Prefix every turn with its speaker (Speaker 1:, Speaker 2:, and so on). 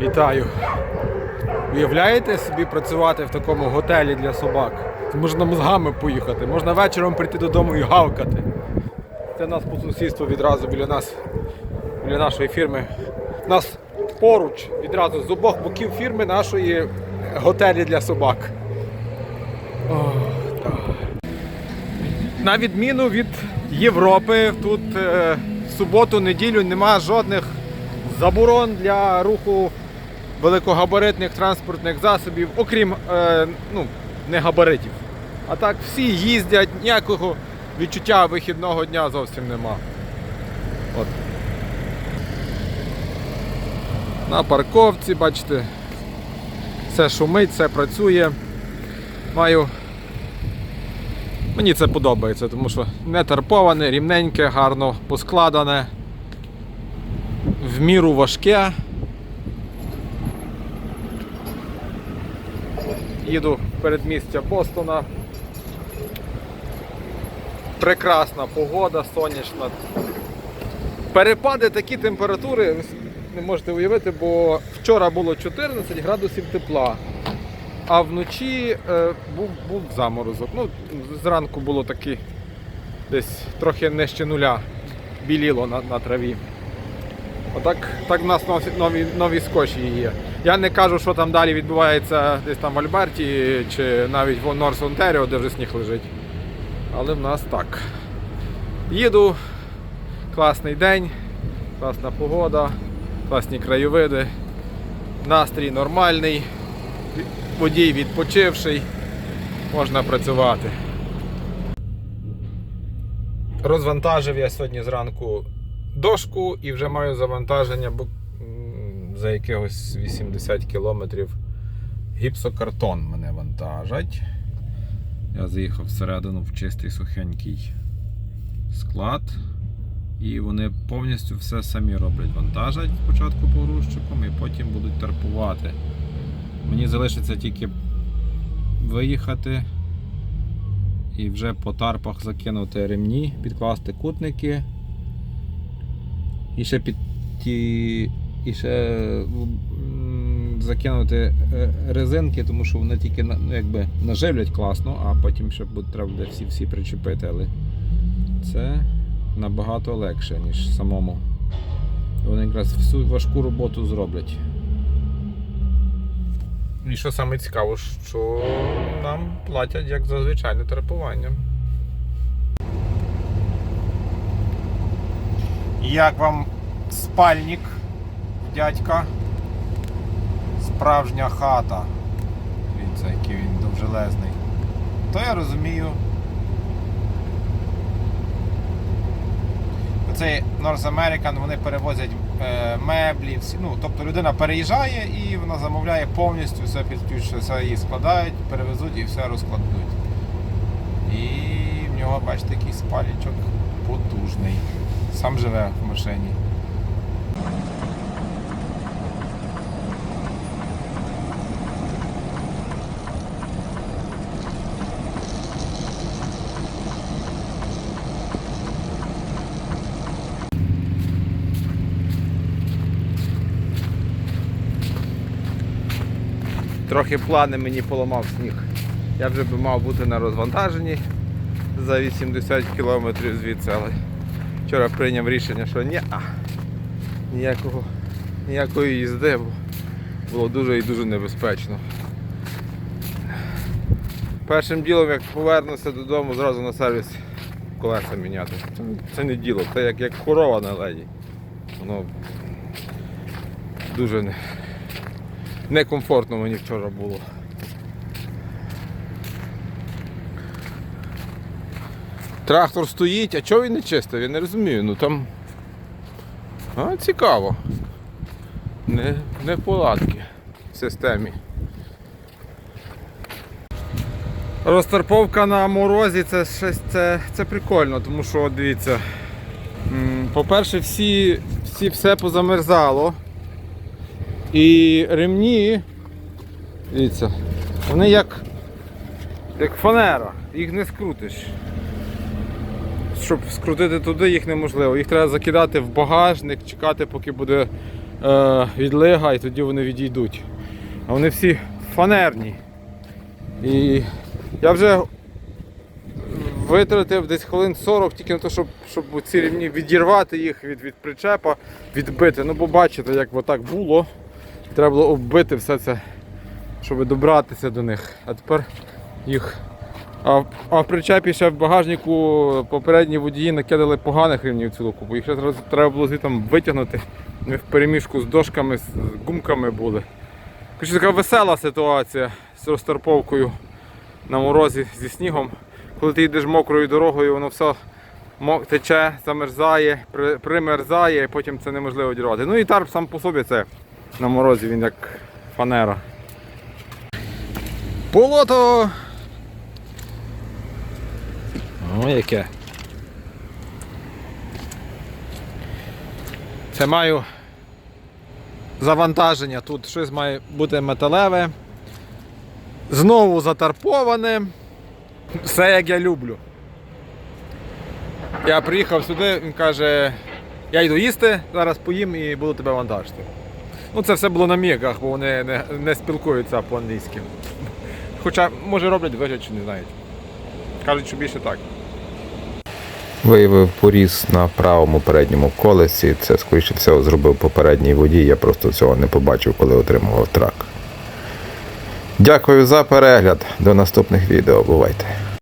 Speaker 1: Вітаю. Уявляєте собі працювати в такому готелі для собак? Можна мозгами поїхати, можна вечором прийти додому і гавкати. Це нас по сусідству відразу біля нас, біля нашої фірми. Нас поруч відразу з обох боків фірми нашої готелі для собак. О, так. На відміну від Європи, тут е, в суботу-неділю нема жодних заборон для руху великогабаритних транспортних засобів, окрім е, ну, не габаритів. А так всі їздять, ніякого відчуття вихідного дня зовсім нема. От. На парковці, бачите, все шумить, все працює. Маю. Мені це подобається, тому що не тарповане, рівненьке, гарно поскладане, в міру важке. Їду в передмістя Бостона. Прекрасна погода, сонячна. Перепади такі температури, не можете уявити, бо вчора було 14 градусів тепла, а вночі е, був, був заморозок. Ну, зранку було таки десь трохи нижче нуля біліло на, на траві. Отак так в нас нові, нові скоші є. Я не кажу, що там далі відбувається десь там в Альберті чи навіть в Норс Онтеріо, де вже сніг лежить. Але в нас так. Їду, класний день, класна погода, класні краєвиди, настрій нормальний, водій відпочивший, можна працювати. Розвантажив я сьогодні зранку дошку і вже маю завантаження за якихось 80 кілометрів. Гіпсокартон мене вантажать. Я заїхав всередину в чистий сухенький склад. І вони повністю все самі роблять. Вантажать спочатку погрузчиком і потім будуть тарпувати. Мені залишиться тільки виїхати і вже по тарпах закинути ремні, підкласти кутники. І ще під ті. І ще закинути е, резинки, тому що вони тільки ну, якби наживлять класно, а потім ще буде, треба буде всі, всі причепити. Але це набагато легше, ніж самому. Вони якраз всю важку роботу зроблять. І що саме цікаво, що нам платять як за звичайне терапування. Як вам спальник, дядька? Справжня хата. Дивіться, який він довжелезний. То я розумію. Оцей North American вони перевозять е, меблі, всі, ну, тобто людина переїжджає і вона замовляє повністю все під все її складають, перевезуть і все розкладуть. І в нього, бачите, якийсь спальничок потужний. Сам живе в машині. Трохи плани мені поламав сніг. Я вже би мав бути на розвантаженні за 80 кілометрів звідси, але вчора прийняв рішення, що ні, ніякого, ніякої їзди, бо було дуже і дуже небезпечно. Першим ділом, як повернуся додому, зразу на сервіс колеса міняти. Це, це не діло, це як, як корова на леді. Воно дуже не, некомфортно мені вчора було. Трактор стоїть, а чого він не чистив? Я не розумію. Ну там. А, цікаво. Не, не поладки в системі. Розтарповка на морозі це щось це, це прикольно, тому що дивіться. По-перше, всі, всі все позамерзало. І ремні Дивіться. Вони як, як фанера, їх не скрутиш. Щоб скрутити туди, їх неможливо. Їх треба закидати в багажник, чекати, поки буде е, відлига, і тоді вони відійдуть. А вони всі фанерні. І я вже витратив десь хвилин 40 тільки на те, щоб, щоб ці рівні відірвати їх від, від причепа, відбити. Ну, бо бачите, як отак було. Треба було оббити все це, щоб добратися до них. А тепер їх. А, а в причепі ще в багажнику попередні водії накидали поганих рівнів цілу купу. Їх ще треба було звідти витягнути. Ми в переміжку з дошками, з гумками були. Коротше, така весела ситуація з розтарповкою на морозі зі снігом. Коли ти йдеш мокрою дорогою, воно все тече, замерзає, примерзає, і потім це неможливо дірвати. Ну і тарп сам по собі це на морозі, він як фанера. Болото! О, яке. Це маю завантаження. Тут щось має бути металеве. Знову затарповане. Все як я люблю. Я приїхав сюди, він каже, я йду їсти, зараз поїм і буду тебе вантажити. Ну це все було на мігах, бо вони не, не спілкуються по-англійськи. Хоча, може роблять вигляд, чи не знають. Кажуть, що більше так.
Speaker 2: Виявив поріз на правому передньому колесі. Це, скоріше всього, зробив попередній водій. Я просто цього не побачив, коли отримував трак. Дякую за перегляд. До наступних відео. Бувайте.